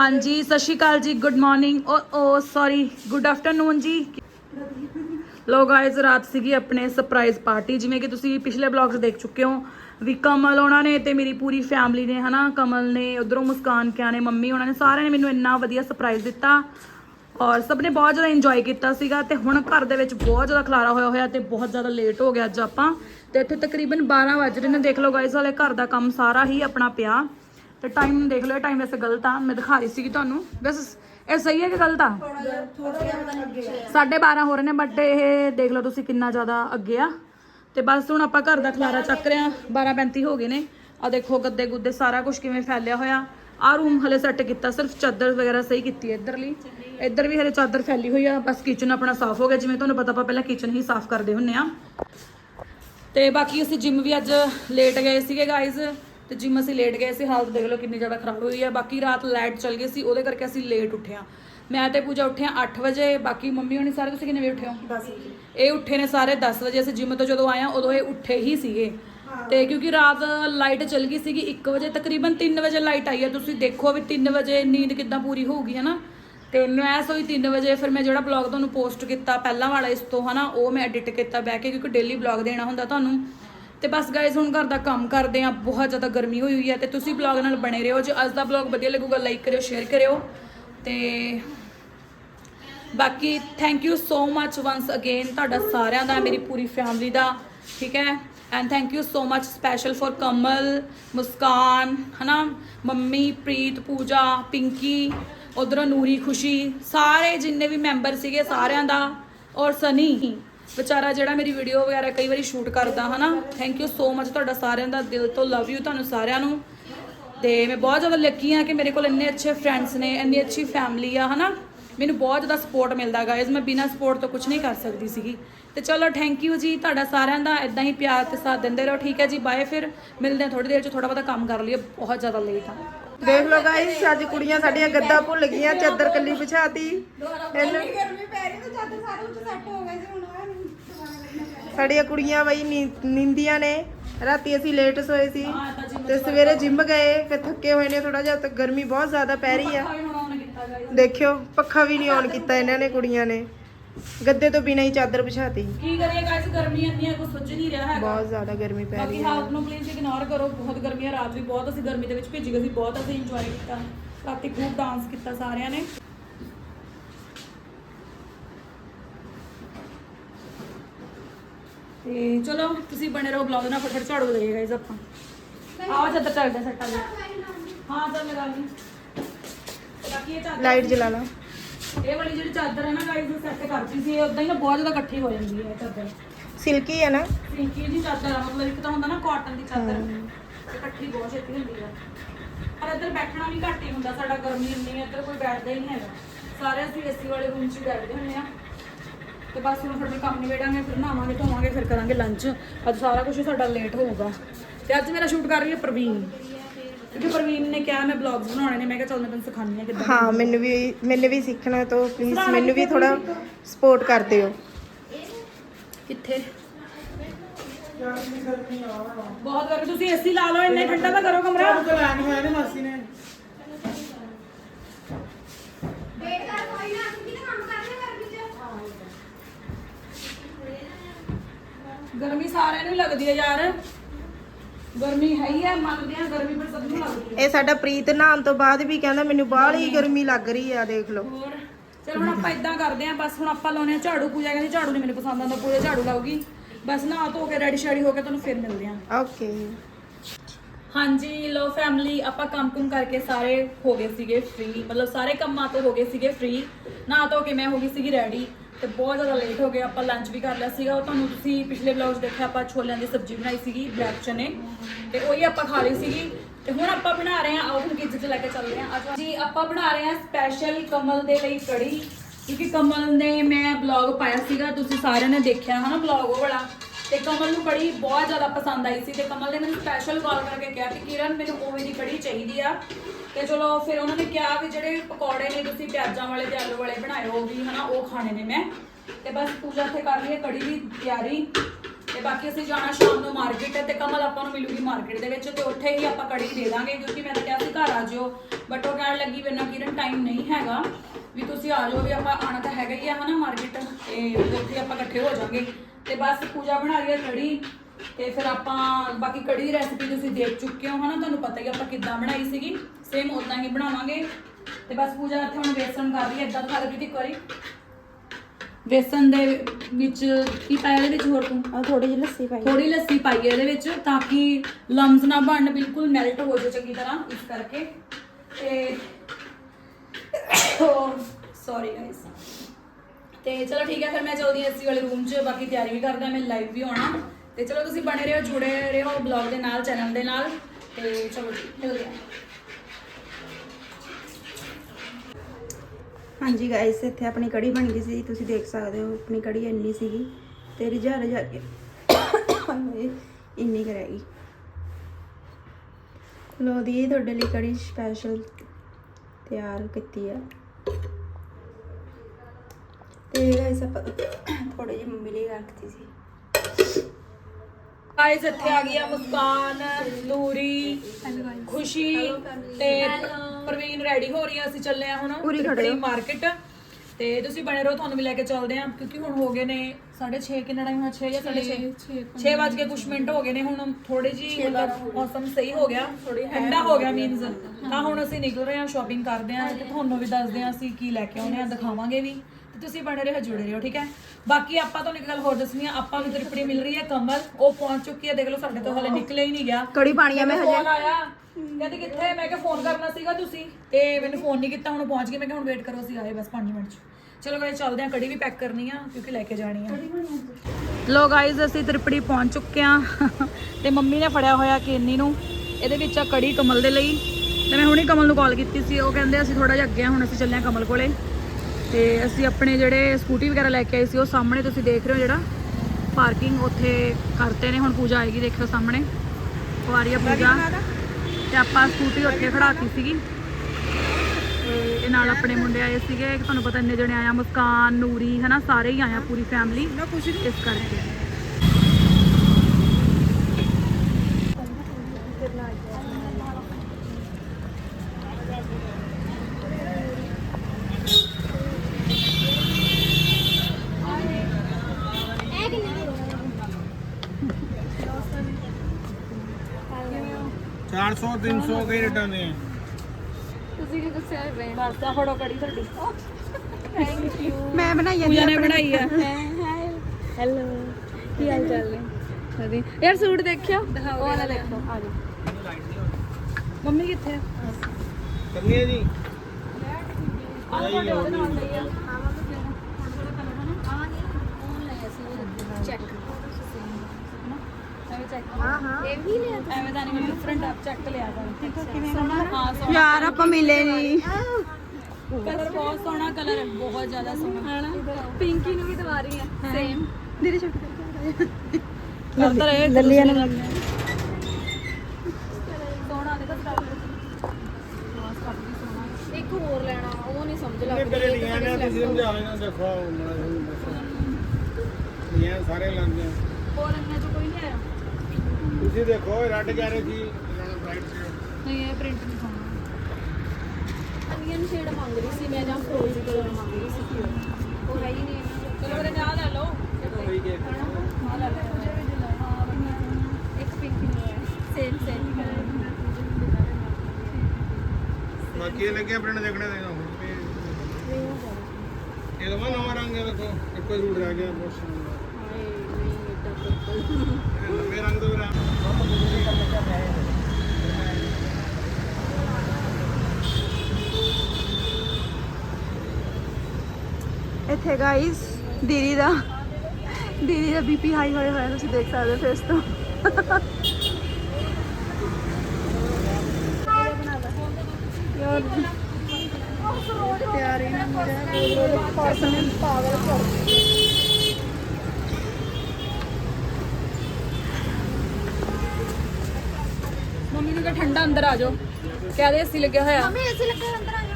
ਹਾਂਜੀ, ਸਤਿ ਸ਼੍ਰੀ ਅਕਾਲ ਜੀ good morning oh oh sorry good afternoon ਜੀ। ਲੋ ਗਾਇਜ਼ ਰਾਤ ਸੀਗੀ ਆਪਣੇ ਸਰਪ੍ਰਾਈਜ਼ ਪਾਰਟੀ ਜਿਵੇਂ ਕਿ ਤੁਸੀਂ ਪਿਛਲੇ ਬਲੌਗਸ ਦੇਖ ਚੁੱਕੇ ਹੋ ਵੀ ਕਮਲ ਉਹਨਾਂ ਨੇ ਤੇ ਮੇਰੀ ਪੂਰੀ ਫੈਮਿਲੀ ਨੇ, ਹਨਾ? ਕਮਲ ਨੇ, ਉਧਰੋਂ ਮੁਸਕਾਨ ਕਿਆ ਨੇ, ਮੰਮੀ ਉਹਨਾਂ ਨੇ, ਸਾਰਿਆਂ ਨੇ ਮੈਨੂੰ ਇੰਨਾ ਵਧੀਆ ਸਰਪ੍ਰਾਈਜ਼ ਦਿੱਤਾ। ਔਰ ਸਭ ਨੇ ਬਹੁਤ ਜ਼ਿਆਦਾ ਇੰਜੋਏ ਕੀਤਾ ਸੀਗਾ ਤੇ ਹੁਣ ਘਰ ਦੇ ਵਿੱਚ ਬਹੁਤ ਜ਼ਿਆਦਾ ਖਲਾਰਾ ਹੋਇਆ ਹੋਇਆ ਤੇ ਬਹੁਤ ਜ਼ਿਆਦਾ ਲੇਟ ਹੋ ਗਿਆ ਅੱਜ ਆਪਾਂ। ਤੇ ਇੱਥੇ ਤਕਰੀਬਨ 12 ਵਜ ਰਹੇ ਨੇ, ਦੇਖ ਲਓ ਗਾਇਜ਼ ਹਾਲੇ ਘਰ ਦਾ ਕੰਮ ਸਾਰਾ ਹੀ ਆਪਣਾ ਪਿਆ। ਤੇ ਟਾਈਮ ਦੇਖ ਲਓ ਟਾਈਮ ਵੈਸੇ ਗਲਤ ਆ, ਮੈਂ ਦਿਖਾ ਰਹੀ ਸੀਗੀ ਤੁਹਾਨੂੰ। ਵੈਸੇ ਇਹ ਸਹੀ ਹੈ ਕਿ ਗਲਤ ਆ? ਸਾਢੇ 12 ਹੋ ਰਹੇ ਨੇ ਬਟ ਇਹ ਦੇਖ ਲਓ ਤੁਸੀਂ ਕਿੰਨਾ ਜ਼ਿਆਦਾ ਅੱਗੇ ਆ। ਤੇ ਬਸ ਹੁਣ ਆਪਾਂ ਘਰ ਦਾ ਖਲਾਰਾ ਚੱਕ ਰਹੇ ਆ 12:35 ਹੋ ਗਏ ਨੇ। ਆ ਦੇਖੋ, ਗੱਦੇ ਗੁੱਦੇ ਸਾਰਾ ਕੁਝ ਕਿਵੇਂ ਫੈਲਿਆ ਹੋਇਆ। ਆ ਰੂਮ ਹਲੇ ਸੈੱਟ ਕੀਤਾ, ਸਿਰਫ ਚਾਦਰ ਵਗੈਰਾ ਸਹੀ ਕੀਤੀ ਹੈ ਇੱਧਰਲੀ। ਇੱਧਰ ਵੀ ਹਲੇ ਚਾਦਰ ਫੈਲੀ ਹੋਈ ਆ, ਬਸ ਕਿਚਨ ਆਪਣਾ ਸਾਫ਼ ਹੋ ਗਿਆ। ਜਿਵੇਂ ਤੁਹਾਨੂੰ ਪਤਾ, ਆਪਾਂ ਪਹਿਲਾਂ ਕਿਚਨ ਹੀ ਸਾਫ਼ ਕਰਦੇ ਹੁੰਨੇ ਆ। ਤੇ ਬਾਕੀ ਅਸੀਂ ਜਿਮ ਵੀ ਅੱਜ ਲੇਟ ਗਏ ਸੀਗੇ ਗਾਇਜ਼ ਤੇ ਜਿਮ ਅਸੀਂ ਲੇਟ ਗਏ ਸੀ ਹਾਲਤ ਦੇਖ ਲਓ ਕਿੰਨੀ ਜ਼ਿਆਦਾ ਖਰਾਬ ਹੋਈ ਹੈ ਬਾਕੀ ਰਾਤ ਲਾਈਟ ਚਲ ਗਈ ਸੀ ਉਹਦੇ ਕਰਕੇ ਅਸੀਂ ਲੇਟ ਉੱਠੇ ਹਾਂ ਮੈਂ ਤੇ ਪੂਜਾ ਉੱਠੇ ਹਾਂ 8 ਵਜੇ ਬਾਕੀ ਮੰਮੀ ਹੋਣੀ ਸਾਰੇ ਤੁਸੀਂ ਕਿੰਨੇ ਵਜੇ ਉੱਠੇ ਹੋ? 10 ਵਜੇ। ਇਹ ਉੱਠੇ ਨੇ ਸਾਰੇ 10 ਵਜੇ ਅਸੀਂ ਜਿਮ ਤੋਂ ਜਦੋਂ ਹਾਂ ਉਦੋਂ ਇਹ ਉੱਠੇ ਹੀ ਸੀਗੇ। ਤੇ ਕਿਉਂਕਿ ਰਾਤ ਲਾਈਟ ਚਲ ਗਈ ਸੀਗੀ 1 ਵਜੇ ਤਕਰੀਬਨ 3 ਵਜੇ ਲਾਈਟ ਆਈ ਹੈ ਤੁਸੀਂ ਦੇਖੋ ਵੀ 3 ਵਜੇ ਨੀਂਦ ਕਿੱਦਾਂ ਪੂਰੀ ਹੋਊਗੀ ਹਨਾ? ਤੇ ਮੈਂ ਸੋਈ 3 ਵਜੇ ਫਿਰ ਮੈਂ ਜਿਹੜਾ ਬਲੌਗ ਤੁਹਾਨੂੰ ਪੋਸਟ ਕੀਤਾ ਪਹਿਲਾਂ ਵਾਲਾ ਇਸ ਤੋਂ ਹਨਾ ਉਹ ਮੈਂ ਐਡਿਟ ਕੀਤਾ ਬਹਿ ਕੇ ਕਿਉਂਕਿ ਡੇਲੀ ਬਲੌਗ ਦੇਣਾ ਹੁੰਦਾ ਤੁਹਾਨੂੰ। ਤੇ ਬਸ ਗਾਇਜ਼ ਹੁਣ ਘਰ ਦਾ ਕੰਮ ਕਰਦੇ ਆ ਬਹੁਤ ਜ਼ਿਆਦਾ ਗਰਮੀ ਹੋਈ ਹੋਈ ਹੈ ਤੇ ਤੁਸੀਂ ਬਲੌਗ ਨਾਲ ਬਣੇ ਰਹੋ। ਜੇ ਅੱਜ ਦਾ ਬਲੌਗ ਵਧੀਆ ਲੱਗੂਗਾ ਲਾਈਕ ਕਰਿਓ ਸ਼ੇਅਰ ਕਰਿਓ। ਤੇ ਬਾਕੀ thank you so much once again ਤੁਹਾਡਾ ਸਾਰਿਆਂ ਦਾ, ਮੇਰੀ ਪੂਰੀ ਫੈਮਿਲੀ ਦਾ, ਠੀਕ ਹੈ? And thank you so much special for Kamal, Muskan, ਹਨਾ? ਮੰਮੀ, ਪ੍ਰੀਤ, ਪੂਜਾ, ਪਿੰਕੀ, ਉਧਰੋਂ ਨੂਰੀ, ਖੁਸ਼ੀ। ਸਾਰੇ ਜਿੰਨੇ ਵੀ ਮੈਂਬਰ ਸੀਗੇ ਸਾਰਿਆਂ ਦਾ। ਔਰ ਸਨੀ। ਵਿਚਾਰਾ ਜਿਹੜਾ ਮੇਰੀ ਵੀਡੀਓ ਵਗੈਰਾ ਕਈ ਵਾਰੀ ਸ਼ੂਟ ਕਰਦਾ ਹਨਾ? ਥੈਂਕ ਯੂ ਸੋ ਮੱਚ ਤੁਹਾਡਾ ਸਾਰਿਆਂ ਦਾ ਦਿਲ ਤੋਂ ਲਵ ਯੂ ਤੁਹਾਨੂੰ ਸਾਰਿਆਂ ਨੂੰ। ਤੇ ਮੈਂ ਬਹੁਤ ਜ਼ਿਆਦਾ ਲੱਕੀ ਹਾਂ ਕਿ ਮੇਰੇ ਕੋਲ ਇੰਨੇ ਅੱਛੇ ਫਰੈਂਡਸ ਨੇ ਇੰਨੀ ਅੱਛੀ ਫੈਮਿਲੀ ਆ ਹਨਾ? ਮੈਨੂੰ ਬਹੁਤ ਜ਼ਿਆਦਾ ਸਪੋਰਟ ਮਿਲਦਾ ਗਾਇਜ਼ ਮੈਂ ਬਿਨਾਂ ਸਪੋਰਟ ਤੋਂ ਕੁਝ ਨਹੀਂ ਕਰ ਸਕਦੀ ਸੀਗੀ। ਤੇ ਚਲੋ ਥੈਂਕ ਯੂ ਜੀ ਤੁਹਾਡਾ ਸਾਰਿਆਂ ਦਾ। ਇਦਾਂ ਹੀ ਪਿਆਰ ਤੇ ਸਾਥ ਦਿੰਦੇ ਰਹੋ ਠੀਕ ਹੈ ਜੀ? ਬਾਏ ਫਿਰ। ਮਿਲਦੇ ਹਾਂ ਥੋੜੀ ਦੇਰ ਚ ਥੋੜਾ ਬਹੁਤਾ ਕੰਮ ਕਰ ਲਈਏ। ਬਹੁਤ ਜ਼ਿਆਦਾ ਲੇਟ ਆ ਦੇਖ ਲਓ ਗਾਇਸ ਅੱਜ ਕੁੜੀਆਂ ਸਾਡੀਆਂ ਗੱਦਾ ਭੁੱਲ ਗਈਆਂ ਚਾਦਰ ਕੱਲੀ ਵਿਛਾਤੀ। ਇਹਨੂੰ ਗਰਮੀ ਪੈ ਰਹੀ ਤਾਂ ਚਾਦਰ ਸਾਰੇ ਉੱਤੇ ਸੈੱਟ ਹੋ ਗਏ ਸੀ ਹੁਣ। ਸਾਡੀਆਂ ਕੁੜੀਆਂ ਬਈ ਨੀ- ਨੀਂਦੀਆਂ ਨੇ। ਰਾਤੀ ਅਸੀਂ ਲੇਟ ਸੋਏ ਸੀ ਤੇ ਸਵੇਰੇ ਜਿਮ ਗਏ ਫਿਰ ਥੱਕੇ ਹੋਏ ਨੇ ਥੋੜਾ ਜਿਹਾ ਤੇ ਗਰਮੀ ਬਹੁਤ ਜ਼ਿਆਦਾ ਪੈ ਰਹੀ ਆ। ਦੇਖਿਓ ਪੱਖਾ ਵੀ ਨਹੀਂ ਔਨ ਕੀਤਾ ਇਹਨਾਂ ਨੇ ਕੁੜੀਆਂ ਨੇ। ਗੱਦੇ ਤੋਂ ਬਿਨਾਂ ਹੀ ਚਾਦਰ ਵਿਛਾਤੀ। ਕੀ ਕਰੀਏ ਗਾਇਜ਼ ਗਰਮੀ ਇੰਨੀ ਆ ਕੁਝ ਸੋਚ ਨਹੀਂ ਰਿਹਾ ਹੈਗਾ। ਬਹੁਤ ਜ਼ਿਆਦਾ ਗਰਮੀ ਪੈ ਬਾਕੀ ਰਹੀ ਹੈ ਹਾਲਤ ਨੂੰ ਪਲੀਜ਼ ਇਗਨੋਰ ਕਰੋ ਬਹੁਤ ਗਰਮੀ ਆ ਰਾਤ ਵੀ ਬਹੁਤ ਅਸੀਂ ਗਰਮੀ ਦੇ ਵਿੱਚ ਭਿੱਜ ਗਏ ਸੀ ਬਹੁਤ ਅਸੀਂ ਇੰਜੋਏ ਕੀਤਾ। ਰਾਤੀ ਖੂਬ ਡਾਂਸ ਕੀਤਾ ਸਾਰਿਆਂ ਨੇ। ਤੇ ਚਲੋ ਤੁਸੀਂ ਬਣੇ ਰਹੋ ਬਲੌਗ ਨਾਲ ਫਟਫਟ ਝਾੜੂ ਦੇਈਏ ਗਾਇਜ਼ ਆਪਾਂ। ਆਹ ਚੱਦਰ ਚੱਲਦਾ ਸੱਟਾਂ ਦੇ ਹਾਂ ਚੱਲ ਲਗਾ ਲਈ। ਬਾਕੀ ਇਹ ਚਾਦਰ ਲਾਈਟ ਜਲਾ ਲਾ। ਇਹ ਵਾਲੀ ਜਿਹੜੀ ਚਾਦਰ ਹੈ ਨਾ ਗਾਇਜ਼ ਸੈੱਟ ਕਰਤੀ ਸੀ। ਇਹ ਉਦਾਂ ਹੀ ਨਾ ਬਹੁਤ ਜ਼ਿਆਦਾ ਇਕੱਠੀ ਹੋ ਜਾਂਦੀ ਹੈ ਇਹ ਚਾਦਰ। ਸਿਲਕੀ ਹੈ ਨਾ? ਸਿੰਕੀ ਦੀ ਚਾਦਰ ਆ ਮਤਲਬ ਇੱਕ ਤਾਂ ਹੁੰਦਾ ਨਾ ਕਾਟਨ ਦੀ ਚਾਦਰ। ਤੇ ਇਕੱਠੀ ਬਹੁਤ ਛੇਤੀ ਹੁੰਦੀ ਆ। ਪਰ ਇੱਧਰ ਬੈਠਣਾ ਵੀ ਘੱਟ ਹੀ ਹੁੰਦਾ ਸਾਡਾ ਗਰਮੀ ਇੰਨੀ ਹੈ ਇੱਧਰ ਕੋਈ ਬੈਠਦਾ ਹੀ ਨਹੀਂ ਹੈਗਾ। ਸਾਰੇ ਅਸੀਂ ਏਸੀ ਵਾਲੇ ਰੂਮ 'ਚ ਹੀ ਬੈਠਦੇ ਹੁੰਦੇ ਆ। ਤੇ ਬਸ ਹੁਣ ਫਿਰ ਕੰਮ ਨਿਬੇੜਾਂਗੇ ਫਿਰ ਨਹਾਵਾਂਗੇ ਧੋਵਾਂਗੇ ਫਿਰ ਕਰਾਂਗੇ ਲੰਚ ਅੱਜ ਸਾਰਾ ਕੁਝ ਸਾਡਾ ਲੇਟ ਹੋਊਗਾ। ਤੇ ਅੱਜ ਮੇਰਾ ਸ਼ੂਟ ਕਰ ਰਹੀ ਹੈ ਪ੍ਰਵੀਨ। ਕਿਉਂਕਿ ਪ੍ਰਵੀਨ ਨੇ ਕਿਹਾ ਮੈਂ ਬਲੌਗਸ ਬਣਾਉਣੇ ਨੇ ਮੈਂ ਕਿਹਾ ਚੱਲ ਮੈਂ ਤੈਨੂੰ ਸਿਖਾਉਂਦੀ ਹਾਂ ਕਿੱਦਾਂ ਹਾਂ ਮੈਨੂੰ ਵੀ ਮੈਨੂੰ ਵੀ ਸਿੱਖਣਾ ਤਾਂ ਪਲੀਜ਼ ਮੈਨੂੰ ਵੀ ਥੋੜਾ ਸਪੋਰਟ ਕਰ ਦਿਓ। ਕਿੱਥੇ? ਬਹੁਤ ਕਰਕੇ ਤੁਸੀਂ ਏਸੀ ਲਾ ਲਓ ਇੰਨੇ ਠੰਡਾ ਤਾਂ ਕਰੋ ਕਮਰਾ। ਵੇਟ ਕਰ ਕੋਈ ਨਾ ਤੁਸੀਂ ਤਾਂ ਕੰਮ ਕਰਦੇ ਗਰਮੀ ਚ ਗਰਮੀ ਸਾਰਿਆਂ ਨੂੰ ਲੱਗਦੀ ਹੈ ਯਾਰ। ਗਰਮੀ ਹੈ ਹੀ ਹੈ ਮੰਨਦੇ ਆ ਗਰਮੀ ਪਰ ਸਭ ਨੂੰ ਲੱਗਦੀ ਹੈ ਇਹ ਸਾਡਾ ਪ੍ਰੀਤ ਨਹਾਉਣ ਤੋਂ ਬਾਅਦ ਵੀ ਕਹਿੰਦਾ ਮੈਨੂੰ ਬਾਹਲੀ ਗਰਮੀ ਲੱਗ ਰਹੀ ਆ ਦੇਖ ਲਓ। ਹੋਰ ਚਲ ਹੁਣ ਆਪਾਂ ਇਦਾਂ ਕਰਦੇ ਆ ਬਸ ਹੁਣ ਆਪਾਂ ਲਾਉਣੇ ਆ ਝਾੜੂ ਪੂਜਾ ਕਹਿੰਦੀ ਝਾੜੂ ਨਹੀਂ ਮੈਨੂੰ ਪਸੰਦ ਆਉਂਦਾ ਪੂਜਾ ਝਾੜੂ ਲਾਉਗੀ ਬਸ ਨਹਾ ਧੋ ਕੇ ਰੈਡੀ ਸ਼ੈਡੀ ਹੋ ਕੇ ਤੁਹਾਨੂੰ ਫਿਰ ਮਿਲਦੇ ਆ। ਓਕੇ। ਹਾਂਜੀ ਲੋ ਫੈਮਿਲੀ ਆਪਾਂ ਕੰਮ-ਕੁਮ ਕਰਕੇ ਸਾਰੇ ਹੋ ਗਏ ਸੀਗੇ ਫ੍ਰੀ ਮਤਲਬ ਸਾਰੇ ਕੰਮਾਂ ਤੋਂ ਹੋ ਗਏ ਸੀਗੇ ਫ੍ਰੀ ਨਹਾ ਧੋ ਕੇ ਮੈਂ ਹੋ ਗਈ ਸੀਗੀ ਰੈਡੀ ਤੇ ਬਹੁਤ ਜ਼ਿਆਦਾ ਲੇਟ ਹੋ ਗਏ, ਆਪਾਂ ਲੰਚ ਵੀ ਕਰ ਲਿਆ ਸੀਗਾ, ਉਹ ਤੁਹਾਨੂੰ ਤੁਸੀਂ ਪਿਛਲੇ ਵਲੌਗਸ ਦੇਖਿਆ ਆਪਾਂ ਛੋਲਿਆਂ ਦੀ ਸਬਜ਼ੀ ਬਣਾਈ ਸੀਗੀ ਬਲੈਕ ਚਨੇ, ਤੇ ਉਹੀ ਆਪਾਂ ਖਾ ਲਈ ਸੀਗੀ। ਤੇ ਹੁਣ ਆਪਾਂ ਬਣਾ ਰਹੇ ਹਾਂ, ਆਓ ਹੁਣ ਕਿਚਨ 'ਚ ਲੈ ਕੇ ਚੱਲਦੇ ਹਾਂ। ਅੱਜ ਜੀ ਆਪਾਂ ਬਣਾ ਰਹੇ ਹਾਂ ਸਪੈਸ਼ਲ ਕਮਲ ਦੇ ਲਈ ਕੜੀ, ਕਿਉਂਕਿ ਕਮਲ ਨੇ ਮੈਂ ਬਲੌਗ ਪਾਇਆ ਸੀਗਾ, ਤੁਸੀਂ ਸਾਰਿਆਂ ਨੇ ਦੇਖਿਆ, ਹਨਾ ਬਲੌਗ ਉਹ ਵਾਲਾ? ਤੇ ਕਮਲ ਨੂੰ ਕੜੀ ਬਹੁਤ ਜ਼ਿਆਦਾ ਪਸੰਦ ਆਈ ਸੀ ਤੇ ਕਮਲ ਨੇ ਮੈਨੂੰ ਸਪੈਸ਼ਲ ਕਾਲ ਕਰਕੇ ਕਿਹਾ ਕਿ ਕਿਰਨ ਮੈਨੂੰ ਉਵੇਂ ਦੀ ਕੜੀ ਚਾਹੀਦੀ ਆ। ਤੇ ਚਲੋ ਫਿਰ ਉਹਨਾਂ ਨੇ ਕਿਹਾ ਵੀ ਜਿਹੜੇ ਪਕੌੜੇ ਨੇ ਤੁਸੀਂ ਪਿਆਜ਼ਾਂ ਵਾਲੇ ਤੇ ਆਲੂ ਵਾਲੇ ਬਣਾਇਓ ਉਹ ਵੀ ਹਨਾ, ਉਹ ਖਾਣੇ ਨੇ ਮੈਂ। ਤੇ ਬਸ ਪੂਜਾ ਇੱਥੇ ਕਰ ਰਹੀ ਹੈ ਕੜੀ ਦੀ ਤਿਆਰੀ। ਤੇ ਬਾਕੀ ਅਸੀਂ ਜਾਣਾ ਸ਼ਾਮ ਨੂੰ ਮਾਰਕੀਟ ਤੇ ਕਮਲ ਆਪਾਂ ਨੂੰ ਮਿਲੂਗੀ ਮਾਰਕੀਟ ਦੇ ਵਿੱਚ ਤੇ ਉੱਥੇ ਹੀ ਆਪਾਂ ਕੜੀ ਦੇ ਦਾਂਗੇ ਕਿਉਂਕਿ ਮੈਂ ਤਾਂ ਕਿਹਾ ਸੀ ਘਰ ਆ ਜਿਓ। ਬਟ ਉਹ ਕਹਿਣ ਲੱਗੀ ਵੀ ਬਿਨਾਂ ਕਿਰਨ ਟਾਈਮ ਨਹੀਂ ਹੈਗਾ ਵੀ ਤੁਸੀਂ ਆ ਜਾਓ, ਵੀ ਆਪਾਂ ਆਣਾ ਤਾਂ ਹੈਗਾ ਹੀ ਆ ਹਨਾ ਮਾਰਕੀਟ ਤੇ ਉੱਥੇ ਆਪਾਂ ਇਕੱਠੇ ਹੋ ਜਾਾਂਗੇ ਤੇ ਬਸ ਪੂਜਾ ਬਣਾ ਰਹੀ ਹੈ ਕੜੀ ਤੇ ਫਿਰ ਆਪਾਂ ਬਾਕੀ ਕੜੀ ਦੀ ਰੈਸਪੀ ਤੁਸੀਂ ਦੇਖ ਚੁੱਕੇ ਹੋ ਹਨਾ? ਤੁਹਾਨੂੰ ਪਤਾ ਹੀ ਆਪਾਂ ਕਿੱਦਾਂ ਬਣਾਈ ਸੀਗੀ। ਸੇਮ ਉਦਾਂ ਹੀ ਬਣਾਵਾਂਗੇ। ਤੇ ਬਸ ਪੂਜਾ ਇੱਥੇ ਹੁਣ ਬੇਸਣ ਕਰ ਰਹੀ ਹੈ ਇਦਾਂ ਦਿਖਾ ਦੇ ਪ੍ਰੀਤੀ ਇੱਕ ਵਾਰੀ। ਬੇਸਣ ਦੇ ਵਿੱਚ ਕੀ ਪਾਇਆ ਇਹਦੇ ਵਿੱਚ ਹੋਰ ਤੂੰ? ਆ ਥੋੜੀ ਜਿਹੀ ਲੱਸੀ ਪਾਈ ਥੋੜੀ ਲੱਸੀ ਪਾਈ ਹੈ ਇਹਦੇ ਵਿੱਚ ਤਾਂ ਕਿ ਲੰਮਸ ਨਾ ਬਣਨ ਬਿਲਕੁਲ ਮੈਲਟ ਹੋ ਜਾਏ ਚੰਗੀ ਤਰ੍ਹਾਂ ਇਸ ਕਰਕੇ। ਤੇ ਸੌਰੀ ਗਾਇਸ ਤੇ ਚਲੋ ਠੀਕ ਹੈ, ਫਿਰ ਮੈਂ ਚਲਦੀ ਹਾਂ ਵਾਲੇ ਰੂਮ 'ਚ, ਬਾਕੀ ਤਿਆਰੀ ਵੀ ਕਰਦਾ, ਮੈਂ ਲਾਈਵ ਵੀ ਆਉਣਾ। ਤੇ ਚਲੋ ਤੁਸੀਂ ਬਣੇ ਰਹੋ, ਜੁੜੇ ਰਹੋ ਬਲੌਗ ਦੇ ਨਾਲ ਚੈਨਲ ਦੇ ਨਾਲ। ਤੇ ਚਲੋ ਜੀ, ਮਿਲਦੇ ਹਾਂ। ਹਾਂਜੀ ਗਾਇਸ ਇੱਥੇ ਆਪਣੀ ਕੜੀ ਬਣ ਗਈ ਸੀ, ਤੁਸੀਂ ਦੇਖ ਸਕਦੇ ਹੋ, ਆਪਣੀ ਕੜੀ ਇੰਨੀ ਸੀਗੀ। ਤੇ ਰਜਾ ਰਜਾ ਕੇ ਇੰਨੀ ਕਰੇਗੀ ਰਹਿ ਲੋ ਦੀ ਤੁਹਾਡੇ ਲਈ ਕੜੀ ਸਪੈਸ਼ਲ ਤਿਆਰ ਕੀਤੀ ਆ। ਤੇ ਗਾਇਸ ਆਪਾਂ ਥੋੜੀ ਜਿਹੀ ਮੰਮੀ ਲਈ ਰੱਖਤੀ ਸੀ। ਗਾਇਸ ਇੱਥੇ ਆ ਗਈ ਆ ਮੁਸਕਾਨ ਨੂਰੀ ਖੁਸ਼ੀ ਤੇ ਪ੍ਰਵੀਨ ਰੈਡੀ ਹੋ ਰਹੀ ਆ ਅਸੀਂ ਚੱਲੇ ਆ ਹੁਣ ਪੂਰੀ ਖੜੇ। ਮਾਰਕੀਟ ਤੇ ਤੁਸੀਂ ਬਣੇ ਰਹੋ ਤੁਹਾਨੂੰ ਵੀ ਲੈ ਕੇ ਚੱਲਦੇ ਆ ਕਿਉਂਕਿ ਹੁਣ ਹੋ ਗਏ ਨੇ 6:30 ਕਿੰਨਾ ਟਾਈਮ ਹੋਇਆ? 6 ਜਾਂ 6:30 6 ਵਜ ਕੇ ਕੁਝ ਮਿੰਟ ਹੋ ਗਏ ਨੇ ਹੁਣ ਥੋੜੀ ਜੀ ਮਤਲਬ ਮੌਸਮ ਸਹੀ ਹੋ ਗਿਆ ਠੰਡਾ ਹੋ ਗਿਆ ਮੀਨਸ ਤਾਂ ਹੁਣ ਅਸੀਂ ਨਿਕਲ ਰਹੇ ਆ ਸ਼ਾਪਿੰਗ ਕਰਦੇ ਆ ਤੇ ਤੁਹਾਨੂੰ ਵੀ ਦੱਸਦੇ ਆ ਅਸੀਂ ਕੀ ਲੈ ਕੇ ਆਉਨੇ ਆ ਦਿਖਾਵਾਂਗੇ ਵੀ। ਤੁਸੀਂ ਬਣੇ ਰਹੋ ਜੁੜੇ ਰਹੋ ਠੀਕ ਹੈ? ਬਾਕੀ ਆਪਾਂ ਤੁਹਾਨੂੰ ਇੱਕ ਗੱਲ ਹੋਰ ਦੱਸਣੀ ਆ ਆਪਾਂ ਨੂੰ ਤ੍ਰਿਪੜੀ ਮਿਲ ਰਹੀ ਹੈ ਕਮਲ ਉਹ ਪਹੁੰਚ ਚੁੱਕੀ ਹੈ ਦੇਖ ਲਓ ਸਾਡੇ ਤੋਂ ਹਲੇ ਨਿਕਲੇ ਹੀ ਨਹੀਂ ਗਿਆ। ਕੜੀ ਪਾਣੀ ਆ ਮੈਂ ਹਜੇ। ਆਇਆ ਕਹਿੰਦੇ ਕਿੱਥੇ ਮੈਂ ਕਿਹਾ ਫੋਨ ਕਰਨਾ ਸੀਗਾ ਤੁਸੀਂ। ਤੇ ਮੈਨੂੰ ਫੋਨ ਨਹੀਂ ਕੀਤਾ ਹੁਣ ਪਹੁੰਚ ਗਏ ਮੈਂ ਕਿਹਾ ਹੁਣ ਵੇਟ ਕਰੋ ਅਸੀਂ ਆਏ ਬਸ 5 ਮਿੰਟ ਚ। ਚਲੋ ਗਾਇਸ ਚੱਲਦੇ ਆ ਕੜੀ ਵੀ ਪੈਕ ਕਰਨੀ ਆ ਕਿਉਂਕਿ ਲੈ ਕੇ ਜਾਣੀ ਆ। ਲੋ ਗਾਇਸ ਅਸੀਂ ਤ੍ਰਿਪੜੀ ਪਹੁੰਚ ਚੁੱਕੇ ਆ ਤੇ ਮੰਮੀ ਨੇ ਫੜਿਆ ਹੋਇਆ ਕੇਨੀ ਨੂੰ। ਇਹਦੇ ਵਿੱਚ ਆ ਕੜੀ ਕਮਲ ਦੇ ਲਈ। ਤੇ ਮੈਂ ਹੁਣੀ ਕਮਲ ਨੂੰ ਕਾਲ ਕੀਤੀ ਸੀ ਉਹ ਕਹਿੰਦੇ ਅਸੀਂ ਥੋੜਾ ਜਿਹਾ ਅੱਗੇ ਆ ਹੁਣ ਅਸੀਂ ਚੱਲੇ ਆ ਕਮਲ ਕੋਲੇ। ਤੇ ਅਸੀਂ ਆਪਣੇ ਜਿਹੜੇ ਸਕੂਟੀ ਵਗੈਰਾ ਲੈ ਕੇ ਆਏ ਸੀ ਉਹ ਸਾਹਮਣੇ ਤੁਸੀਂ ਦੇਖ ਰਹੇ ਹੋ ਜਿਹੜਾ ਪਾਰਕਿੰਗ ਉੱਥੇ ਕਰਤੇ ਨੇ ਹੁਣ ਪੂਜਾ ਆਏਗੀ ਦੇਖਿਓ ਸਾਹਮਣੇ। ਉਹ ਆ ਰਹੀ ਆ ਪੂਜਾ ਤੇ ਆਪਾਂ ਸਕੂਟੀ ਉੱਥੇ ਖੜਾਤੀ ਸੀਗੀ? ਤੇ ਇਹ ਨਾਲ ਆਪਣੇ ਮੁੰਡੇ ਆਏ ਸੀਗੇ ਤੁਹਾਨੂੰ ਪਤਾ ਇੰਨੇ ਜਣੇ ਆਇਆ ਮੁਸਕਾਨ ਨੂਰੀ ਹਨਾ ਸਾਰੇ ਹੀ ਆਇਆ ਪੂਰੀ ਫੈਮਿਲੀ ਇਸ ਕਰਕੇ। ਚਾਰ ਸੌ ਤਿੰਨ ਸੌ ਕੇ ਰੇਟਾਂ ਦੇ ਆ। ਬਸ ਆ ਫੜੋ ਕੜੀ ਤੁਹਾਡੀ। ਮੈਂ ਬਣਾਈ ਪੂਜਾ ਨੇ ਬਣਾਈ ਆ। ਹੈਲੋ ਕੀ ਹਾਲ ਚਾਲ ਨੇ? ਵਧੀਆ। ਯਾਰ ਸੂਟ ਦੇਖਿਓ। ਉਹ ਵਾਲਾ ਦੇਖੋ। ਆ ਜਾਓ। ਮੰਮੀ ਕਿੱਥੇ ਆ? ਕਰਨੀ ਜੀ। ਆਹ ਤੁਹਾਡੇ ਉਹਦੇ ਨਾਲ ਲਈ ਆ। ਹਾਂ ਹਾਂ ਐਵੇਂ ਤਾਂ ਨਹੀਂ ਮੈਂ ਡਿਫਰੈਂਟ ਆਪ ਚੱਕ ਲਿਆ ਕਰ ਹਾਂ ਸੋਹਣਾ ਯਾਰ ਆਪਾਂ ਮਿਲੇ ਨਹੀਂ। ਕਲਰ ਬਹੁਤ ਸੋਹਣਾ ਕਲਰ ਹੈ ਬਹੁਤ ਜ਼ਿਆਦਾ ਸੋਹਣਾ। ਪਿੰਕੀ ਨੂੰ ਵੀ ਦਵਾ ਰਹੀ ਹੈ ਸੇਮ ਦੀਦੀ ਛੁੱਟ ਕਰਦਾ ਰਹੇ ਲੱਲੀਆਂ ਨੇ ਸੋਹਣਾ ਦੇਖੋ ਸਟਾਈਲ ਇੱਕ ਹੋਰ ਲੈਣਾ ਉਹ ਨਹੀਂ ਸਮਝ ਕਿੰਨੇ ਤੇਰੇ ਡੀਆਂ ਨੇ ਤੁਸੀਂ ਸਮਝਾਵੇ ਨਾ ਦੇਖੋ ਮੈਂ ਤੁਹਾਨੂੰ ਦੱਸਾਂ ਡੀਆਂ ਸਾਰੇ ਲਾਉਂਦੇ ਆ। ਹੋਰ ਇਹਨਾਂ ਚ ਕੋਈ ਨਹੀਂ ਆਇਆ? ਤੁਸੀਂ ਦੇਖੋ ਰੈੱਡ ਕਹਿ ਰਹੇ ਸੀ ਇਹਨਾਂ ਨੂੰ ਬ੍ਰਾਈਟ ਸੀ ਨਹੀਂ ਇਹ ਪ੍ਰਿੰਟ ਨਹੀਂ ਸੋਹਣਾ ਅਨੀਅਨ ਸ਼ੇਡ ਮੰਗ ਰਹੀ ਸੀ ਮੈਂ ਜਾਂ ਫਰੋਜ਼ੀ ਕਲਰ ਮੰਗ ਰਹੀ ਸੀ ਉਹ ਹੈ ਹੀ ਨਹੀਂ ਚਲੋ ਮੇਰੇ ਨਾਲ ਲੈ ਲਓ। ਉਹੀ ਕੇ ਹਾਂ। ਲੈ ਲਓ। ਇੱਕ ਪਿੰਕ ਨਹੀਂ ਹੈ। ਸੇਮ ਸੇਮ ਬਾਕੀ ਇਹ ਲੱਗੇ ਆਪਣੇ ਨੇ ਦੇਖਣੇ ਹੁਣ ਤੇ ਇਹ ਤਾਂ ਨਵਾਂ ਰੰਗ ਹੈ ਦੇਖੋ ਇੱਕੋ ਹੀ ਸੂਟ ਰਹਿ ਗਿਆ। ਬਹੁਤ ਸੋਹਣਾ ਇਹ ਨਵੇਂ ਰੰਗ ਦਾ ਵੀ ਰੰਗ ਇੱਥੇ ਗਾਇਸ ਦੀਦੀ ਦਾ ਦੀਦੀ ਦਾ ਬੀਪੀ ਹਾਈ ਹੋਇਆ ਹੋਇਆ ਤੁਸੀਂ ਦੇਖ ਸਕਦੇ ਹੋ ਫੇਸ ਤੋਂ। ਯਾਰ ਤਿਆਰੀ ਨਾ ਮੇਰਾ ਪਰਸਨ ਪਾਗਲ ਕਰ ਮੰਮੀ ਨੂੰ ਕਹ ਠੰਡਾ ਅੰਦਰ ਆ ਜਾਓ ਕਹਿ ਦੇ ਅਸੀਂ ਲੱਗਿਆ ਹੋਇਆ ਮੰਮੀ ਐਸੇ ਲੱਗਾ ਅੰਦਰ ਆ ਜਾ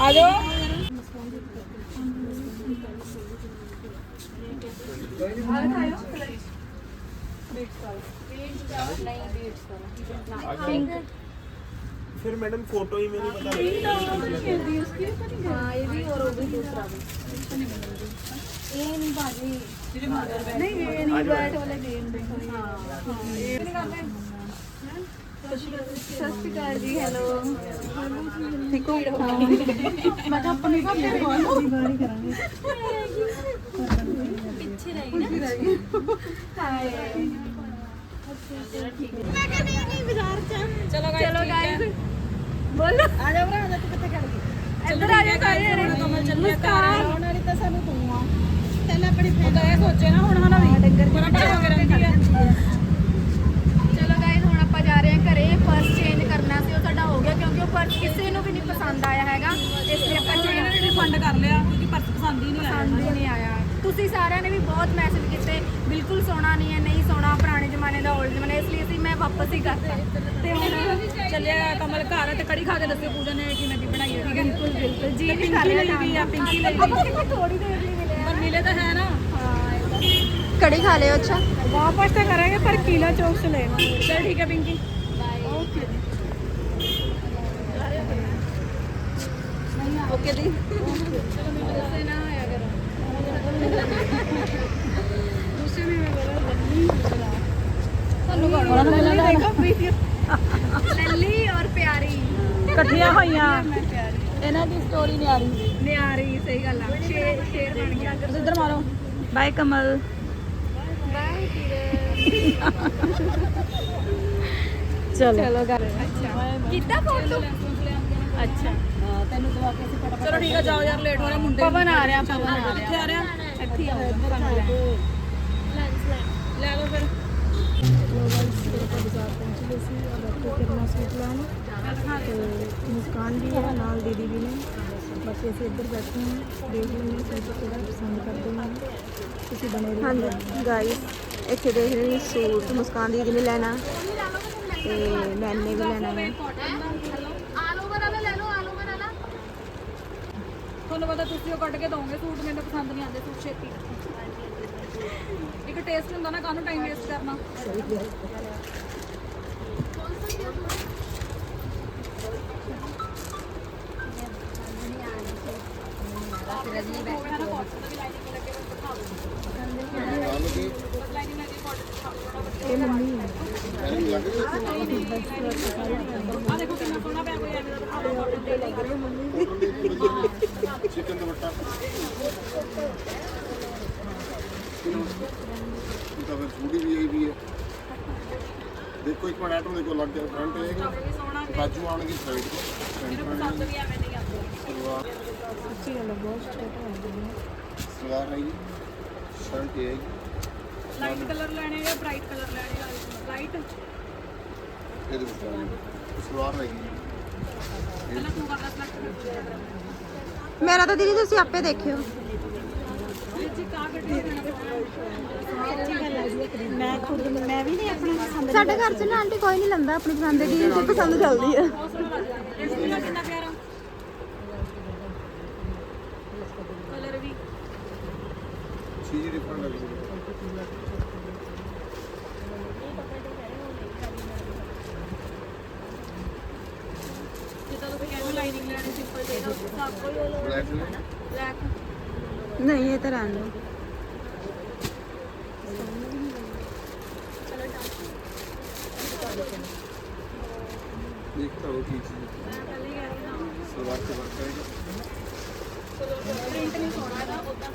ਆ ਜਾਓ ਫਿਰ ਮੈਡਮ ਫੋਟੋ ਹੀ ਮੈਨੂੰ ਪਤਾ ਲੱਗੀ हाँ ये भी और वो भी दूसरा भी ये नहीं बाजी नहीं ये नहीं बैट वाले गेम देखो हाँ ये ਸਤਿ ਸ਼੍ਰੀ ਅਕਾਲ ਜੀ ਹੈਲੋ। ਠੀਕ ਹੋ ਮੈਂ ਤਾਂ ਆਪਣੇ ਘਰ ਦੇ ਬਾਰੀ ਕਰਾਂਗੇ। ਪਿੱਛੇ ਰਹਿ ਗਈ ਹਾਏ। ਮੈਂ ਕਹਿੰਦੀ ਨਹੀਂ ਬਾਜ਼ਾਰ ਚ ਚਲੋ ਗਾਇਸ ਚਲੋ ਗਾਇਸ ਬੋਲੋ। ਆ ਜਾ ਭਰਾ ਜਾ ਤੂੰ ਕਿੱਥੇ ਖੜ ਗਈ? ਇੱਧਰ ਆ ਜਾ ਸਾਰੇ ਕਮਲ ਚੱਲਿਆ ਘਰ। ਆਉਣ ਵਾਲੀ ਤਾਂ ਸਾਨੂੰ ਤੂੰ ਆ। ਚੱਲ ਆਪਣੀ ਤਾਂ ਇਹ ਸੋਚੇ ਨਾ ਹੁਣ ਹਨਾ ਵੀ ਡੰਗਰ ਬੜਾ ਟਾਈਮ ਹੋ ਗਿਆ ਰਹਿੰਦੀ ਹੈ ਚਲੋ ਗਾਇਸ ਹੁਣ ਆਪਾਂ ਜਾ ਰਹੇ ਹਾਂ ਘਰੇ ਪਰਸ ਚੇਂਜ ਕਰਨਾ ਸੀ ਉਹ ਸਾਡਾ ਹੋ ਗਿਆ ਕਿਉਂਕਿ ਉਹ ਪਰਸ ਕਿਸੇ ਨੂੰ ਵੀ ਨਹੀਂ ਪਸੰਦ ਆਇਆ ਹੈਗਾ। ਇਸ ਲਈ ਆਪਾਂ ਇਹਨਾਂ ਚੇਂਜ ਨੇ ਰਿਫੰਡ ਕਰ ਲਿਆ ਕਿਉਂਕਿ ਪਰਸ ਪਸੰਦ ਹੀ ਨਹੀਂ ਆਇਆ। ਪਸੰਦ ਹੀ ਨਹੀਂ ਆਇਆ। ਤੁਸੀਂ ਸਾਰਿਆਂ ਨੇ ਵੀ ਬਹੁਤ ਮੈਸੇਜ ਕੀਤੇ ਬਿਲਕੁਲ ਸੋਹਣਾ ਨਹੀਂ ਹੈ ਨਹੀਂ ਸੋਹਣਾ ਪੁਰਾਣੇ ਜ਼ਮਾਨੇ ਦਾ 올ਡ ਜ਼ਮਾਨੇ ਇਸ ਲਈ ਅਸੀਂ ਮੈਂ ਵਾਪਸ ਹੀ ਕਰਤਾ। ਤੇ ਹੁਣ ਚੱਲਿਆ ਕਮਲ ਘਰ ਤੇ ਕੜੀ ਖਾ ਕੇ ਦੱਸਿਓ ਪੂਜਾ ਨੇ ਕਿਵੇਂ ਦੀ ਬਣਾਈ ਹੈ ਬਿਲਕੁਲ ਬਿਲਕੁਲ। ਜੀ ਵੀ ਪਿੰਕੀ ਕਰ ਲਈ ਵੀ ਆ ਪਿੰਕੀ ਲਈ ਆਪਾਂ ਕਿੰਨੀ ਥੋੜੀ ਦੇਰ ਲਈ ਮਿਲੇ ਪਰ ਮਿਲੇ ਤਾਂ ਹੈ ਨਾ। ਕੜੀ ਖਾ ਲਿਓ ਅੱਛਾ। ਵਾਪਸ ਤਾਂ ਕਰਾਂਗੇ ਪਰ ਕੀਲਾ ਚੌਕ ਸੇ ਲੈਣਾ ਚਲ ਠੀਕ ਹੈ ਪਿੰਕੀ। ਓਕੇ ਦੀ ਗੁੱਸੇ ਨਾ ਆਇਆ ਕਰੋ ਗੁੱਸੇ ਨਹੀਂ ਹੋਇਆ ਕਰੋ ਲੱਲੀ ਤੁਹਾਨੂੰ ਕੌਣ ਲੱਲੀ ਦੇਖੋ ਵੀਡੀਓ ਲੱਲੀ ਔਰ ਪਿਆਰੀ ਇਕੱਠੀਆਂ ਹੋਈਆਂ ਮੈਂ ਪਿਆਰੀ ਇਹਨਾਂ ਦੀ ਸਟੋਰੀ ਨਹੀਂ ਆ ਰਹੀ ਨਿਆਰੀ ਸਹੀ ਗੱਲ ਆ ਸ਼ੇਰ ਸ਼ੇਰ ਬਣ ਗਿਆ ਤੁਸੀਂ ਇੱਧਰ ਮਾਰੋ ਬਾਏ ਕਮਲ ਬਾਏ ਵੀਰੇ ਚਲੋ ਚਲੋ ਕਰ ਅੱਛਾ ਕਿੱਦਾਂ ਫੋਟੋ ਅੱਛਾ ਚਲੋ ਠੀਕ ਹੈ ਜਾਓ ਯਾਰ ਲੇਟ ਹੋ ਰਿਹਾ ਮੁੰਡੇ ਪਵਨ ਆ ਰਿਹਾ ਪਵਨ ਆ ਰਿਹਾ ਕਿੱਥੇ ਆ ਰਿਹਾ। ਇੱਥੇ ਆ ਲੈ ਲਓ ਫਿਰ ਮੁਸਕਾਨ ਵੀ ਹੈ ਨਾਲ ਦੀਦੀ ਵੀ ਨੇ ਬਾਕੀ ਅਸੀਂ ਇੱਧਰ ਬੈਠੇ ਹਾਂ ਦੇਖ ਲੈਂਦੇ ਹਾਂ ਸੂਟ ਕਿਹੜਾ ਪਸੰਦ ਕਰਦੇ ਹਾਂ ਤੁਸੀਂ ਬਣੇ ਰਹੋ ਹਾਂਜੀ ਗਾਇਸ ਇੱਥੇ ਦੇਖ ਰਹੇ ਨੇ ਸੂਟ ਮੁਸਕਾਨ ਦੀਦੀ ਨੇ ਲੈਣਾ ਤੇ ਮੈਨੇ ਵੀ ਲੈਣਾ ਹੈ ਆਲ ਓਵਰ ਵਾਲਾ ਲੈ ਲਓ ਆਲ ਤੁਹਾਨੂੰ ਪਤਾ ਤੁਸੀਂ ਉਹ ਕੱਢ ਕੇ ਦੋਗੇ ਸੂਟ, ਮੈਨੂੰ ਪਸੰਦ ਨਹੀਂ ਆਉਂਦੇ ਸੂਟ, ਛੇਤੀ। ਇੱਕ ਟੇਸਟ ਹੁੰਦਾ ਨਾ, ਕਾਹਨੂੰ ਟਾਈਮ ਵੇਸਟ ਕਰਨਾ ਆ ਦੇਖੋ ਕਿੰਨਾ ਸੋਹਣਾ ਪਿਆ ਕੋਈ ਐਵੇਂ ਦਾ ਦਿਖਾ ਦਿਓ cotton ਦੇ ਲਈ। ਚਿਕਨ ਦੁਪੱਟਾ ਤਾਂ ਫਿਰ ਛੁੱਟੀ ਵੀ ਆਈ ਵੀ ਹੈ ਦੇਖੋ ਇੱਕ ਮਿੰਟ ਆਟੋ ਦੇਖੋ ਲੱਗ ਗਿਆ ਫਰੰਟ ਆਏਗਾ ਬਾਜੂ ਆਉਣਗੇ ਸਾਈਡ ਤੋਂ। ਪਸੰਦ ਵੀ ਐਵੇਂ ਨਹੀਂ ਆਉਂਦੇ। ਸਲਵਾਰ। ਸਲਵਾਰ ਆਏਗੀ ਸ਼ਰਟ ਇਹ ਆਏਗੀ ਲਾਈਟ ਕਲਰ ਲੈਣੇ ਜਾਂ ਬ੍ਰਾਈਟ ਕਲਰ ਲੈਣੇ ਆ? ਲਾਈਟ ਇਹਦੇ ਵਿੱਚ ਆਏਗੀ ਸਲਵਾਰ ਆਏਗੀ ਪਹਿਲਾਂ ਤੂੰ ਕਰਦਾ ਸਿਲੈਕਟ ਮੇਰਾ ਤਾਂ ਦੀਦੀ ਤੁਸੀਂ ਆਪੇ ਦੇਖਿਓ। ਜੀ ਕਾ ਗੱਡੀ ਮੈਂ ਖੁਦ ਮੈਂ ਵੀ ਨਹੀਂ ਆਪਣੀ ਪਸੰਦ ਸਾਡੇ ਘਰ 'ਚ ਨਾ ਆਂਟੀ ਕੋਈ ਨਹੀਂ ਲੰਦਾ ਆਪਣੀ ਪਸੰਦ ਦੀ ਜਿਹਦੀ ਪਸੰਦ ਚੱਲਦੀ ਦਾ ਕਿੰਨਾ ਪਿਆਰਾ ਕਲਰ ਵੀ। ਚੀਜ਼ ਡਿਫਰੈਂਟ ਆਏਗੀ ਜਿੱਦਾਂ ਤੁਸੀਂ ਕਹਿੰਦੇ ਲਾਈਨਿੰਗ ਲੈਣੀ ਸਿੰਪਲ ਦੇ ਦੋ ਸਭ ਕੋਈ ਬਲੈਕ ਬਲੈਕ ਨਹੀਂ ਇਹ ਤਾਂ ਰਹਿਣ ਦਿਓ ਦੇਖਤਾ ਹੋ ਕੀ ਚੀਜ਼ ਸਲਵਾਰ ਤੇ ਵਰਕ ਆਏਗਾ ਪ੍ਰਿੰਟ ਨਹੀਂ ਸੋਹਣਾ ਇਹਦਾ ਉਦਾਂ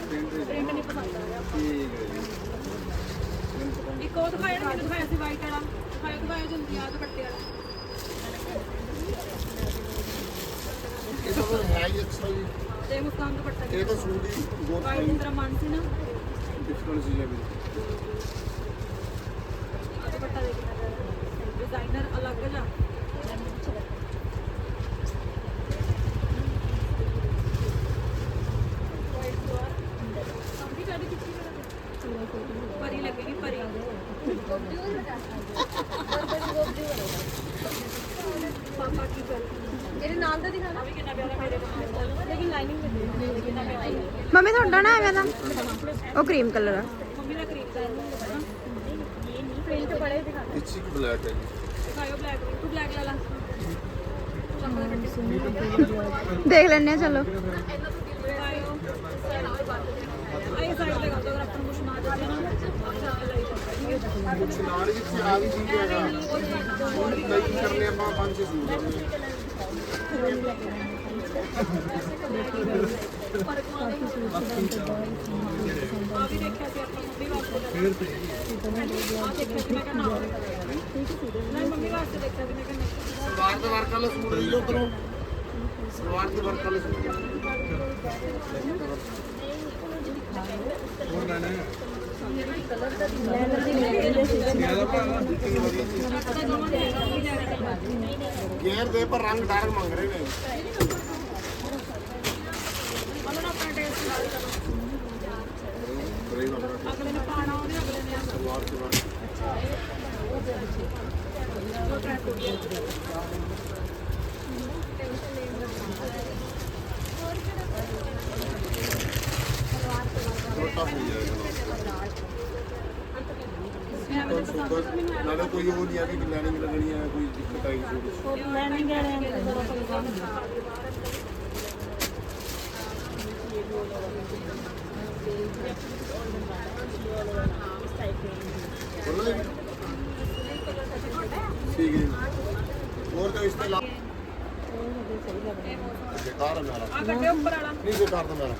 ਪ੍ਰਿੰਟ ਪ੍ਰਿੰਟ ਨਹੀਂ ਪਸੰਦ ਆਇਆ ਠੀਕ ਹੈ ਜੀ। ਮੈਨੂੰ ਪਤਾ ਨਹੀਂ ਇੱਕ ਉਹ ਦਿਖਾਇਆ ਨਾ ਮੈਨੂੰ ਦਿਖਾਇਆ ਸੀ ਵਾਈਟ ਵਾਲਾ। ਦਿਖਾਇਆ ਦਿਖਾਇਆ ਜਲਦੀ ਆ ਦੁਪੱਟੇ ਵਾਲਾ। ਇਹ ਤਾਂ ਹੈ ਹੀ ਮੁਸਕਾਨ ਦੁਪੱਟਾ ਇਹ ਤਾਂ ਸੂਟ ਹੀ ਬਹੁਤ ਵਾਈਟ ਦੀ ਤਰ੍ਹਾਂ ਮਨ ਸੀ ਨਾ। ਡਿਫਰੈਂਟ ਚੀਜ਼ ਹੈ ਵੀ। ਦੁਪੱਟਾ ਦੇਖਣਾ ਡਿਜ਼ਾਈਨਰ ਅਲੱਗ ਜਾ ਪਰੀ ਲੱਗੇਗੀ ਪਰੀ ਪਾਪਾ ਕੀ ਕਰ ਇਹਦੇ ਨਾਲ ਦਾ ਦਿਖਾਣਾ ਵੀ ਕਿੰਨਾ ਪਿਆਰਾ ਮੇਰੇ ਕੋਲ ਲੇਕਿਨ ਲਾਈਨਿੰਗ ਵਿੱਚ ਕਿੰਨਾ ਪਿਆਰਾ ਉਹ ਕਰੀਮ ਕਲਰ ਆ। ਮੰਮੀ ਦਾ ਕਰੀਮ ਕਲਰ ਬਲੈਕ ਹੈ ਦੇਖ ਲੈਣੇ ਚਲੋ ਕੁਛ ਨਾਲ ਵੀ ਆ ਵੀ ਚੀਜ਼ ਹੈਗਾ ਕਈ ਕਰਨੇ ਆਪਾਂ ਪੰਜ ਸੂਟ ਕਰਨੇ ਆ ਵੀ ਦੇਖਿਆ ਸੀ ਆਪਾਂ ਮੰਮੀ ਵਾਸਤੇ ਫੇਰ ਤੇ ਆ ਦੇਖਿਆ ਸੀ ਮੈਂ ਕਹਿੰਦਾ ਨਹੀਂ ਮੰਮੀ ਵਾਸਤੇ ਦੇਖਿਆ ਸੀ ਮੈਂ ਕਹਿੰਦਾ ਸਲਵਾਰ ਦੇ ਵਰਕ ਵਾਲੇ ਸੂਟ ਦੇ ਜੋ ਕਰੋ ਸਲਵਾਰ ਦੇ ਵਰਕ ਵਾਲੇ ਸੂਟ ਗੇਰ ਦੇ ਪਰ ਰੰਗ ਡਾਰਕ ਮੰਗ ਰਹੇ ਨੇ ਉਹਨਾਂ ਨੂੰ ਆਪਣਾ ਟੇਸਟ ਲਾ ਦਿੱਤਾ ਗ੍ਰੇ ਵਾਲਾ ਅਗਲੇ ਨੇ ਪਾਣਾ ਉਹਨੇ ਅਗਲੇ ਨੇ ਸਲਵਾਰ ਦੇ ਵਰਕ ਛੋਟਾ ਹੋ ਜਾਏਗਾ ਨਾਲੇ ਕੋਈ ਉਹ ਨਹੀਂ ਆ ਕਿ ਲੈਣੀ ਲੱਗਣੀ ਹੈ ਕੋਈ ਦਿੱਕਤ ਆਈ ਸੂਟ ਮੈਂ ਨਹੀਂ ਗਏ बोलो ਸਾਰਾ ਮੇਰਾ ਆ ਕੱਢੇ ਉੱਪਰ ਵਾਲਾ। ਨਹੀਂ ਜੇ ਕਰਦਾ ਮੇਰਾ